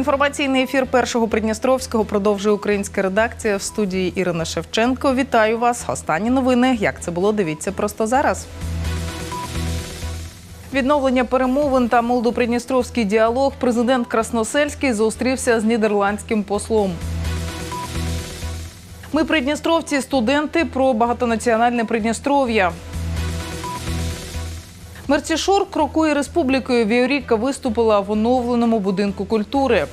Інформаційний ефір першого Придністровського продовжує українська редакція в студії Ірина Шевченко. Вітаю вас. Останні новини. Як це було? Дивіться просто зараз. Відновлення перемовин та молдопридністровський діалог. Президент Красносельський зустрівся з нідерландським послом. Ми придністровці, студенти про багатонаціональне Придністров'я. Мерцішор крокує республікою. Віоріка виступила в оновленому будинку культури.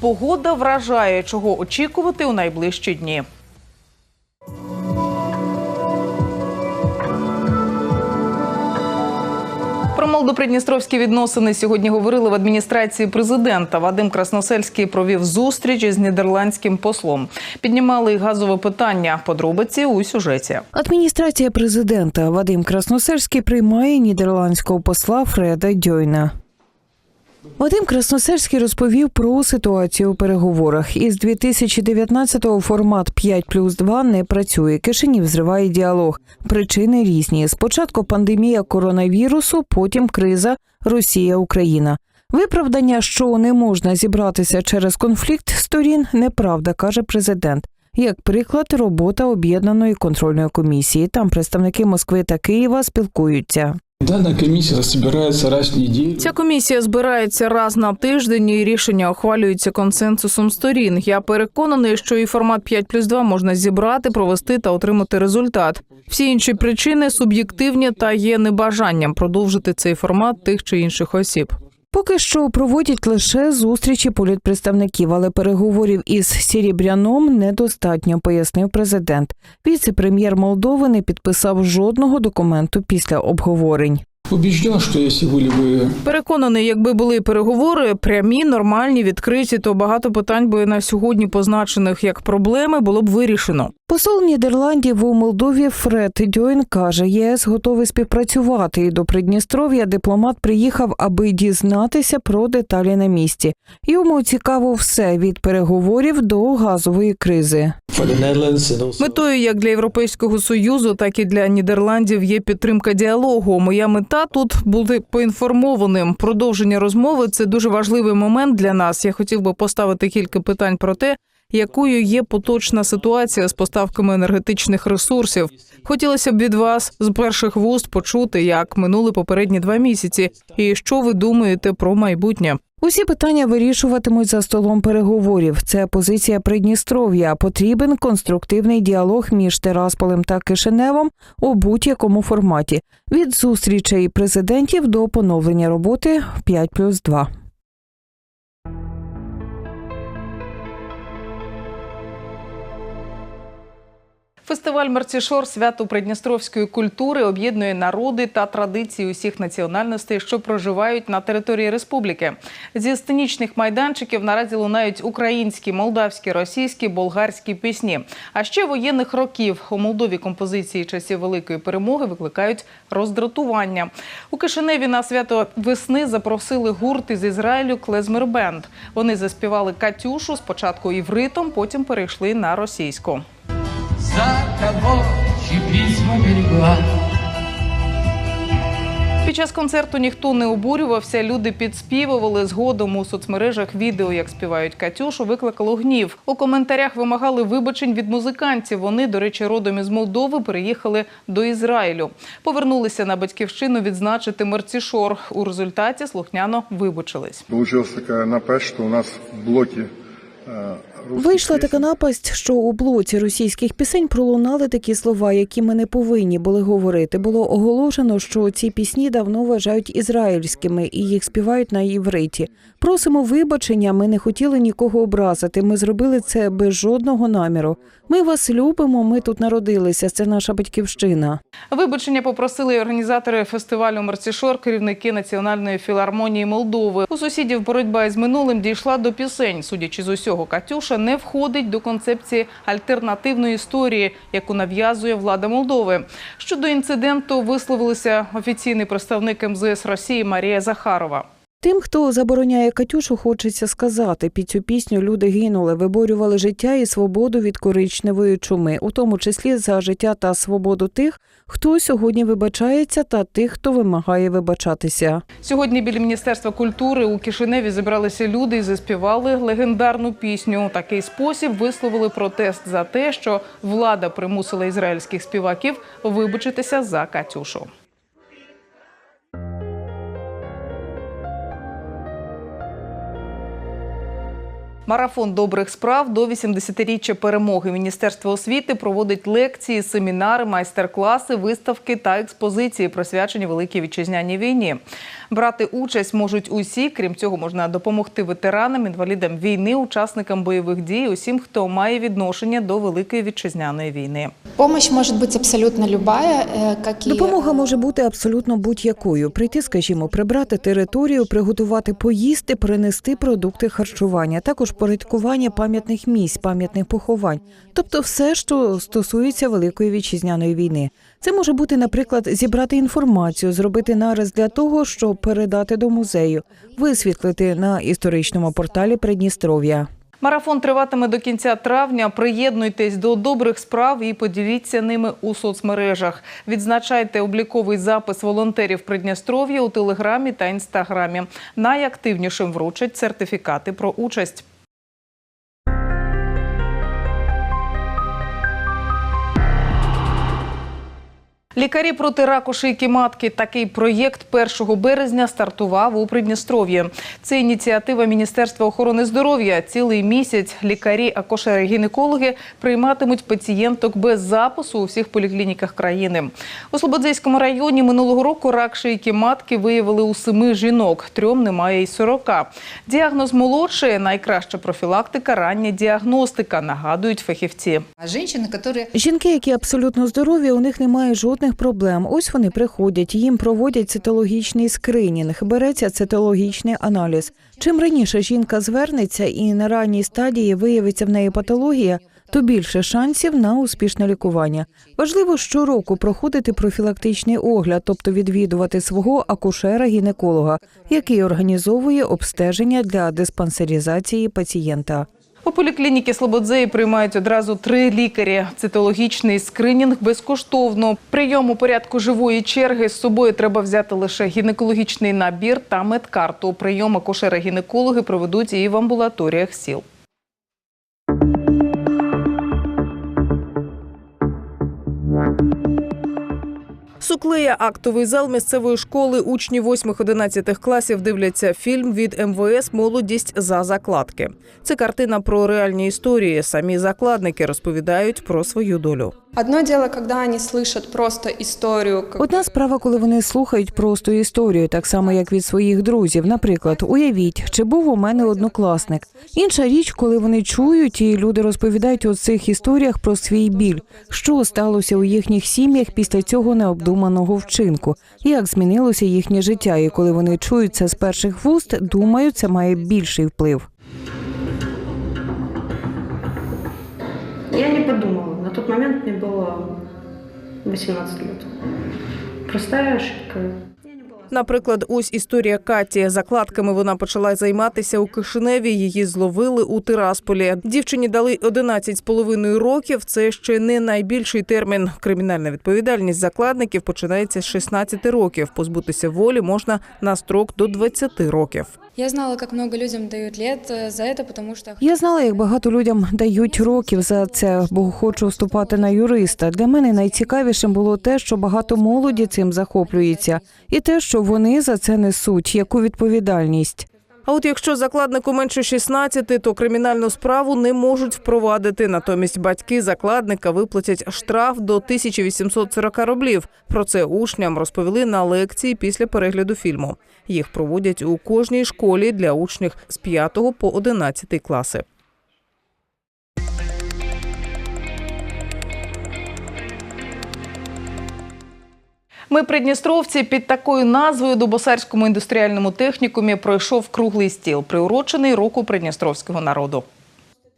Погода вражає, чого очікувати у найближчі дні. Молдопридністровські відносини сьогодні говорили в адміністрації президента. Вадим Красносельський провів зустріч із нідерландським послом. Піднімали газове питання. Подробиці у сюжеті. Адміністрація президента Вадим Красносельський приймає нідерландського посла Фреда Дьойна. Вадим Красносельський розповів про ситуацію у переговорах. Із 2019-го формат 5 плюс 2 не працює. Кишинів зриває діалог. Причини різні. Спочатку пандемія коронавірусу, потім криза Росія-Україна. Виправдання, що не можна зібратися через конфлікт сторін, неправда, каже президент. Як приклад, робота об'єднаної контрольної комісії. Там представники Москви та Києва спілкуються. Дана комісія збирається раз в неділю. Ця комісія збирається раз на тиждень і рішення ухвалюється консенсусом сторін. Я переконаний, що і формат 5 плюс 2 можна зібрати, провести та отримати результат. Всі інші причини суб'єктивні та є небажанням продовжити цей формат тих чи інших осіб. Поки що проводять лише зустрічі політпредставників, але переговорів із Сірібряном недостатньо, пояснив президент. Віце-прем'єр Молдови не підписав жодного документу після обговорень. Убіжден, що якщо були б Переконаний, якби були переговори прямі, нормальні, відкриті, то багато питань би на сьогодні позначених як проблеми було б вирішено. Посол Нідерландів у Молдові Фред Дьойн каже, ЄС готовий співпрацювати. І до Придністров'я дипломат приїхав, аби дізнатися про деталі на місці. Йому цікаво все від переговорів до газової кризи. Метою як для Європейського союзу, так і для Нідерландів є підтримка діалогу. Моя мета тут бути поінформованим. Продовження розмови це дуже важливий момент для нас. Я хотів би поставити кілька питань про те, якою є поточна ситуація з поставками енергетичних ресурсів. Хотілося б від вас з перших вуст почути, як минули попередні два місяці, і що ви думаєте про майбутнє. Усі питання вирішуватимуть за столом переговорів. Це позиція Придністров'я. Потрібен конструктивний діалог між Терасполем та Кишиневом у будь-якому форматі від зустрічей президентів до поновлення роботи 5 плюс 2. Фестиваль Мерцішор свято придністровської культури об'єднує народи та традиції усіх національностей, що проживають на території республіки. Зі сценічних майданчиків наразі лунають українські, молдавські, російські, болгарські пісні. А ще воєнних років у Молдові композиції часів великої перемоги викликають роздратування. У Кишиневі на свято весни запросили гурт із Ізраїлю Клезмер Бенд. Вони заспівали Катюшу спочатку івритом, потім перейшли на російську. За кого чьи письма берегла. Під час концерту ніхто не обурювався. Люди підспівували згодом у соцмережах. Відео, як співають Катюшу, викликало гнів. У коментарях вимагали вибачень від музикантів. Вони, до речі, родом із Молдови переїхали до Ізраїлю. Повернулися на батьківщину відзначити мерцішор. У результаті слухняно вибачились. Получилась такая напасть, что у нас э, русских Вийшла така напасть, що у блоці російських пісень пролунали такі слова, які ми не повинні були говорити. Було оголошено, що ці пісні давно вважають ізраїльськими і їх співають на євриті. Просимо вибачення. Ми не хотіли нікого образити. Ми зробили це без жодного наміру. Ми вас любимо. Ми тут народилися. Це наша батьківщина. Вибачення попросили організатори фестивалю Мерцішор, керівники Національної філармонії Молдови. У сусідів боротьба із минулим дійшла до пісень. Судячи з усього, Катюша не входить до концепції альтернативної історії, яку нав'язує влада Молдови. Щодо інциденту висловилися офіційний представник МЗС Росії Марія Захарова. Тим, хто забороняє Катюшу, хочеться сказати, під цю пісню люди гинули, виборювали життя і свободу від коричневої чуми, у тому числі за життя та свободу тих, хто сьогодні вибачається, та тих, хто вимагає вибачатися. Сьогодні біля міністерства культури у Кишиневі зібралися люди і заспівали легендарну пісню. У такий спосіб висловили протест за те, що влада примусила ізраїльських співаків вибачитися за Катюшу. Марафон добрих справ до 80-річчя перемоги. Міністерство освіти проводить лекції, семінари, майстер-класи, виставки та експозиції, присвячені великій вітчизняній війні. Брати участь можуть усі. Крім цього, можна допомогти ветеранам, інвалідам війни, учасникам бойових дій, усім, хто має відношення до великої вітчизняної війни. Помощь может быть абсолютно любая, э. Допомога може бути абсолютно будь-якою: прийти, скажімо, прибрати територію, приготувати поїсти, принести продукти харчування, також порядкування пам'ятних місць, пам'ятних поховань, тобто все, що стосується великої вітчизняної війни. Це може бути, наприклад, зібрати інформацію, зробити нарис для того, щоб передати до музею, висвітлити на історичному порталі Придністров'я. Марафон триватиме до кінця травня. Приєднуйтесь до добрих справ і поділіться ними у соцмережах. Відзначайте обліковий запис волонтерів Придністров'я у телеграмі та інстаграмі. Найактивнішим вручать сертифікати про участь. Лікарі проти раку шийки матки. Такий проєкт 1 березня стартував у Придністров'ї. Це ініціатива Міністерства охорони здоров'я. Цілий місяць лікарі, акушери-гінекологи прийматимуть пацієнток без запису у всіх поліклініках країни. У Слободзейському районі минулого року рак шийки матки виявили у семи жінок. Трьом немає й 40. Діагноз молодший – найкраща профілактика, рання діагностика, нагадують фахівці. Жінки, які абсолютно здорові, у них немає жодних проблем. Ось вони приходять, їм проводять цитологічний скринінг, береться цитологічний аналіз. Чим раніше жінка звернеться і на ранній стадії виявиться в неї патологія, то більше шансів на успішне лікування. Важливо щороку проходити профілактичний огляд, тобто відвідувати свого акушера-гінеколога, який організовує обстеження для диспансеризації пацієнта. У поліклініки Слободзеї приймають одразу три лікарі. Цитологічний скринінг безкоштовно. Прийом у порядку живої черги з собою треба взяти лише гінекологічний набір та медкарту. Прийом акушери-гінекологи проведуть і в амбулаторіях сіл. Суклея актовий зал місцевої школи. Учні 8-11 класів дивляться фільм від МВС Молодість за закладки. Це картина про реальні історії. Самі закладники розповідають про свою долю. Одно дело, когда они слышат просто историю, как Одна справа, коли вони слухають просто історію, так само як від своїх друзів. Наприклад, уявіть, чи був у мене однокласник. Інша річ, коли вони чують, і люди розповідають у цих історіях про свій біль, що сталося у їхніх сім'ях після цього необдуманого вчинку, як змінилося їхнє життя. І коли вони чують це з перших вуст, думаю, це має більший вплив. Я не подумала. Тот момент мне было 18 лет. Простая ошибка. Наприклад, ось історія Каті. Закладками вона почала займатися у Кишиневі. Її зловили у Тирасполі. Дівчині дали 11 з половиною років. Це ще не найбільший термін. Кримінальна відповідальність закладників починається з 16 років. Позбутися волі можна на строк до 20 років. Я знала, как много людям дають лет э, за це, тому що Я знала, як багато людям дають років за це, бо хочу вступати на юриста. Для мене найцікавішим було те, що багато молоді цим захоплюється, і те, що вони за це несуть, яку відповідальність. А от якщо закладнику менше 16, то кримінальну справу не можуть впровадити. Натомість батьки закладника виплатять штраф до 1840 рублів. Про це учням розповіли на лекції після перегляду фільму. Їх проводять у кожній школі для учнів з 5 по 11 класи. Ми придністровці під такою назвою до Босарському індустріальному технікумі пройшов круглий стіл, приурочений року придністровського народу.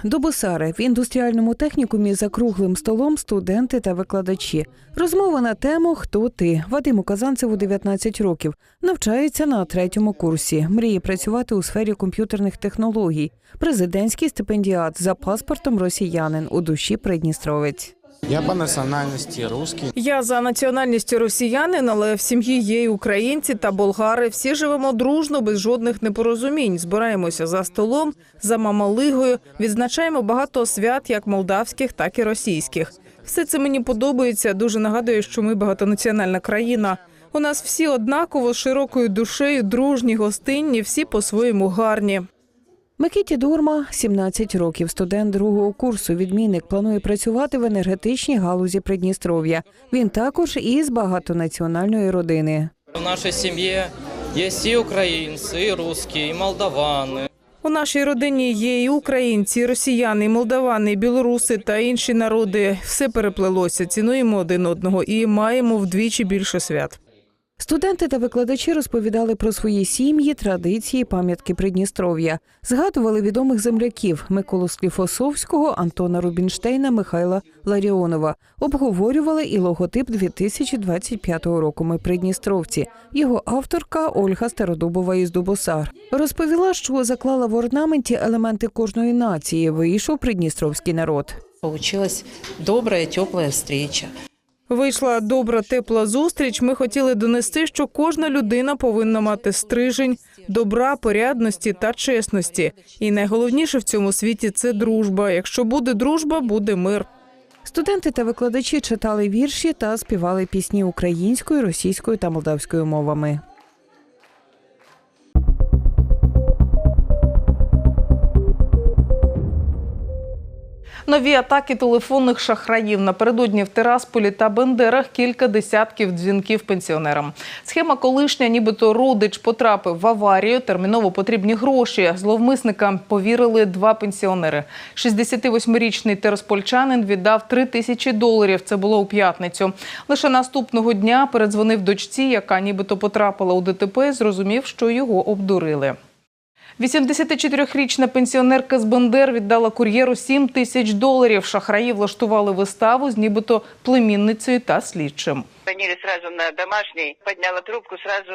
Дубосари в індустріальному технікумі за круглим столом студенти та викладачі. Розмова на тему Хто ти? Вадиму Казанцеву 19 років. Навчається на третьому курсі. Мріє працювати у сфері комп'ютерних технологій. Президентський стипендіат за паспортом росіянин у душі Придністровець. Я по национальности русский. Я за національністю росіянин, але в сім'ї є і українці та болгари. Всі живемо дружно, без жодних непорозумінь. Збираємося за столом, за мамалигою. Відзначаємо багато свят, як молдавських, так і російських. Все це мені подобається. Дуже нагадує, що ми багатонаціональна країна. У нас всі однаково з широкою душею, дружні, гостинні, всі по-своєму гарні. Микиті Дурма 17 років, студент другого курсу. Відмінник планує працювати в енергетичній галузі Придністров'я. Він також із багатонаціональної родини. В нашей семье есть и украинцы, и русские, и молдаваны. У нашій родині є і українці, і росіяни, і молдавани, і білоруси та інші народи. Все переплелося. Цінуємо один одного і маємо вдвічі більше свят. Студенти та викладачі розповідали про свої сім'ї, традиції, пам'ятки Придністров'я. Згадували відомих земляків Миколу Скліфосовського, Антона Рубінштейна, Михайла Ларіонова. Обговорювали і логотип 2025 року. Ми Придністровці. Його авторка Ольга Стародубова із Дубосар розповіла, що заклала в орнаменті елементи кожної нації. Вийшов придністровський народ. Получилась добрая, теплая встреча. Вийшла добра тепла зустріч. Ми хотіли донести, що кожна людина повинна мати стрижень, добра, порядності та чесності. І найголовніше в цьому світі це дружба. Якщо буде дружба, буде мир. Студенти та викладачі читали вірші та співали пісні українською, російською та молдавською мовами. Нові атаки телефонних шахраїв напередодні в Тирасполі та Бендерах кілька десятків дзвінків пенсіонерам. Схема колишня, нібито родич потрапив в аварію. Терміново потрібні гроші. Зловмисникам повірили два пенсіонери. 68-річний тераспольчанин віддав 3 тисячі доларів. Це було у п'ятницю. Лише наступного дня передзвонив дочці, яка нібито потрапила у ДТП. Зрозумів, що його обдурили. 84-річна пенсіонерка з Бендер віддала кур'єру 7 тисяч доларів. Шахраї влаштували виставу з нібито племінницею та слідчим. Звонили сразу на домашний, подняла трубку, сразу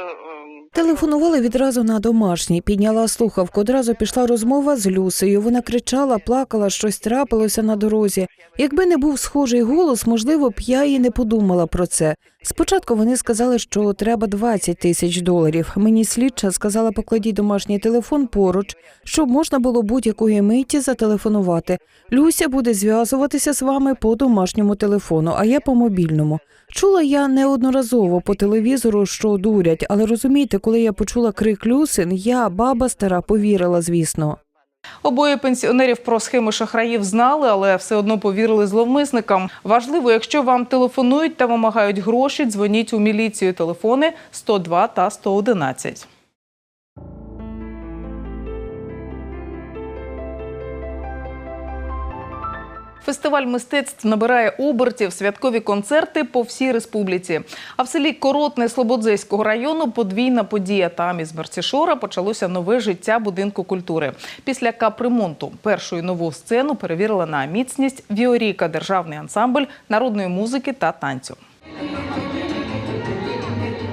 Телефонували відразу на домашній, підняла слухавку. Одразу пішла розмова з Люсею. Вона кричала, плакала, щось трапилося на дорозі. Якби не був схожий голос, можливо б я і не подумала про це. Спочатку вони сказали, що треба 20 тисяч доларів. Мені слідча сказала, покладіть домашній телефон поруч, щоб можна було будь-якої миті зателефонувати. Люся буде зв'язуватися з вами по домашньому телефону, а я по мобільному. Чула я неодноразово по телевізору, що дурять, але розумієте, коли я почула крик Люсин, я, баба стара, повірила, звісно. Обоє пенсіонерів про схеми шахраїв знали, але все одно повірили зловмисникам. Важливо, якщо вам телефонують та вимагають гроші, дзвоніть у міліцію. Телефони 102 та 111. Фестиваль мистецтв набирає обертів, святкові концерти по всій республіці. А в селі Коротне Слободзейського району подвійна подія. Там із Мерцішора почалося нове життя будинку культури. Після капремонту першою нову сцену перевірила на міцність Віоріка, державний ансамбль народної музики та танцю.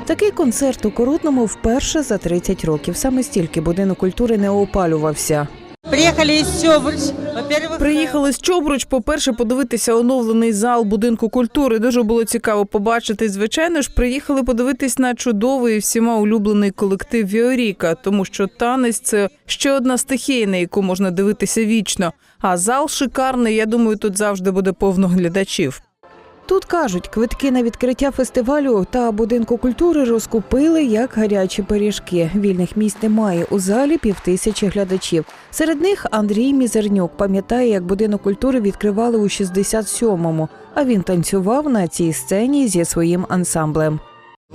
Такий концерт у Коротному вперше за 30 років. Саме стільки будинок культури не опалювався. Из Сёбрч. Во-первых, Приїхали з Чобруч, по-перше, подивитися оновлений зал будинку культури. Дуже було цікаво побачити. Звичайно ж, приїхали подивитись на чудовий всіма улюблений колектив Віоріка, тому що танець це ще одна стихія, на яку можна дивитися вічно. А зал шикарний. Я думаю, тут завжди буде повно глядачів. Тут кажуть, квитки на відкриття фестивалю та будинку культури розкупили як гарячі пиріжки. Вільних місць немає. У залі півтисячі глядачів. Серед них Андрій Мізернюк пам'ятає, як будинок культури відкривали у 67-му, а він танцював на цій сцені зі своїм ансамблем.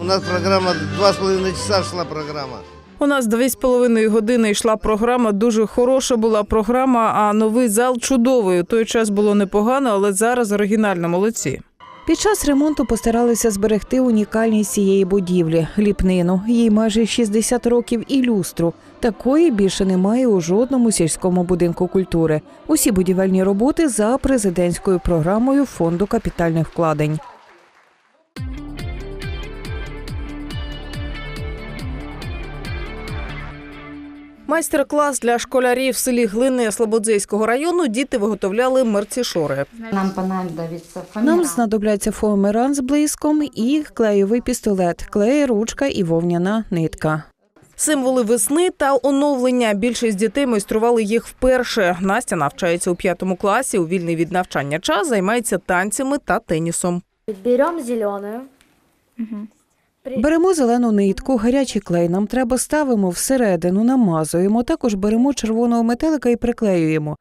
У нас программа, два с половиной часа шла программа. У нас дві з половиною години йшла програма. Дуже хороша була програма. А новий зал чудовий. У той час було непогано, але зараз оригінально молодці. Під час ремонту постаралися зберегти унікальність цієї будівлі ліпнину. Їй майже 60 років і люстру. Такої більше немає у жодному сільському будинку культури. Усі будівельні роботи за президентською програмою фонду капітальних вкладень. Майстер-клас для школярів в селі Глини Слободзейського району діти виготовляли мерцішори. Нам понадобится Нам знадобляться фоамиран з блиском і клеєвий пістолет, клей, ручка і вовняна нитка. Символи весни та оновлення. Більшість дітей майстрували їх вперше. Настя навчається у п'ятому класі. У вільний від навчання час займається танцями та тенісом. Берем зеленую. Беремо зелену нитку, гарячий клей. Нам треба ставимо всередину, намазуємо. Також беремо червоного метелика і приклеюємо.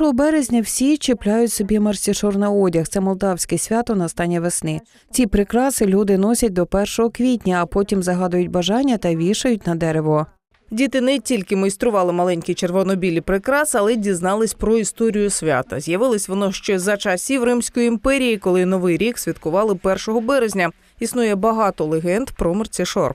1 березня всі чіпляють собі марсішор на одяг. Це молдавське свято настання весни. Ці прикраси люди носять до 1 квітня, а потім загадують бажання та вішають на дерево. Діти не тільки майстрували маленькі червоно-білі прикраси, але й дізнались про історію свята. З'явилось воно ще за часів Римської імперії, коли новий рік святкували 1 березня. Існує багато легенд про мерцішор.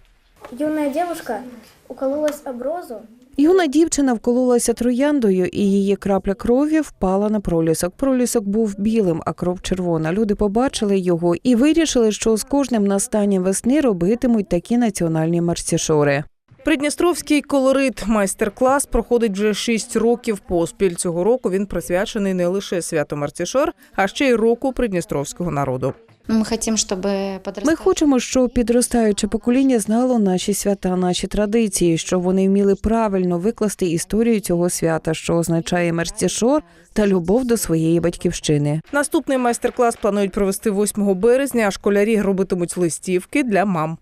Юна дівчинка укололась об розу. Юна дівчина вкололася трояндою, і її крапля крові впала на пролісок. Пролісок був білим, а кров червона. Люди побачили його і вирішили, що з кожним настанням весни робитимуть такі національні марсішори. Придністровський колорит майстер-клас проходить вже 6 років поспіль. Цього року він присвячений не лише святу Марцішор, а ще й року придністровського народу. Мы хотим, чтобы Ми хочемо, щоб підростаюче покоління знало наші свята, наші традиції, щоб вони вміли правильно викласти історію цього свята, що означає мерстішор та любов до своєї батьківщини. Наступний майстер-клас планують провести 8 березня. а Школярі робитимуть листівки для мам.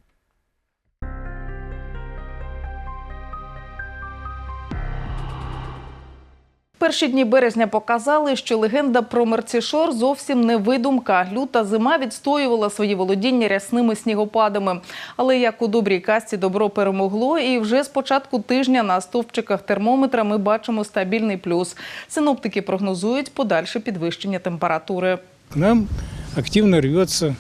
Перші дні березня показали, що легенда про Мерцішор зовсім не видумка. Люта зима відстоювала свої володіння рясними снігопадами. Але як у добрій казці добро перемогло, і вже з початку тижня на стовпчиках термометра ми бачимо стабільний плюс. Синоптики прогнозують подальше підвищення температури. Нам активно рвется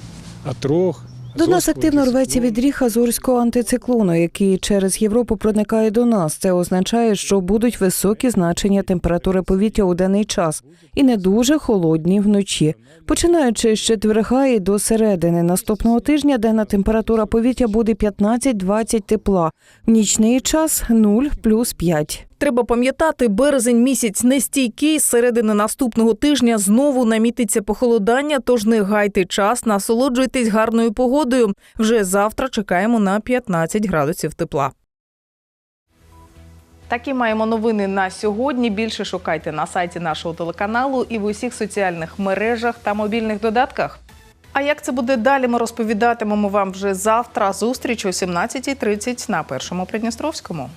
отрог. До нас активно рветься відріг азорського антициклону, який через Європу проникає до нас. Це означає, що будуть високі значення температури повітря у денний час і не дуже холодні вночі. Починаючи з четверга і до середини наступного тижня, денна температура повітря буде 15-20 тепла. В нічний час 0 плюс 5. Треба пам'ятати, березень місяць нестійкий. З середини наступного тижня знову намітиться похолодання, тож не гайте час, насолоджуйтесь гарною погодою. Вже завтра чекаємо на 15 градусів тепла. Такі маємо новини на сьогодні. Більше шукайте на сайті нашого телеканалу і в усіх соціальних мережах та мобільних додатках. А як це буде далі? Ми розповідатимемо вам вже завтра. Зустріч о 17.30 на першому Придністровському.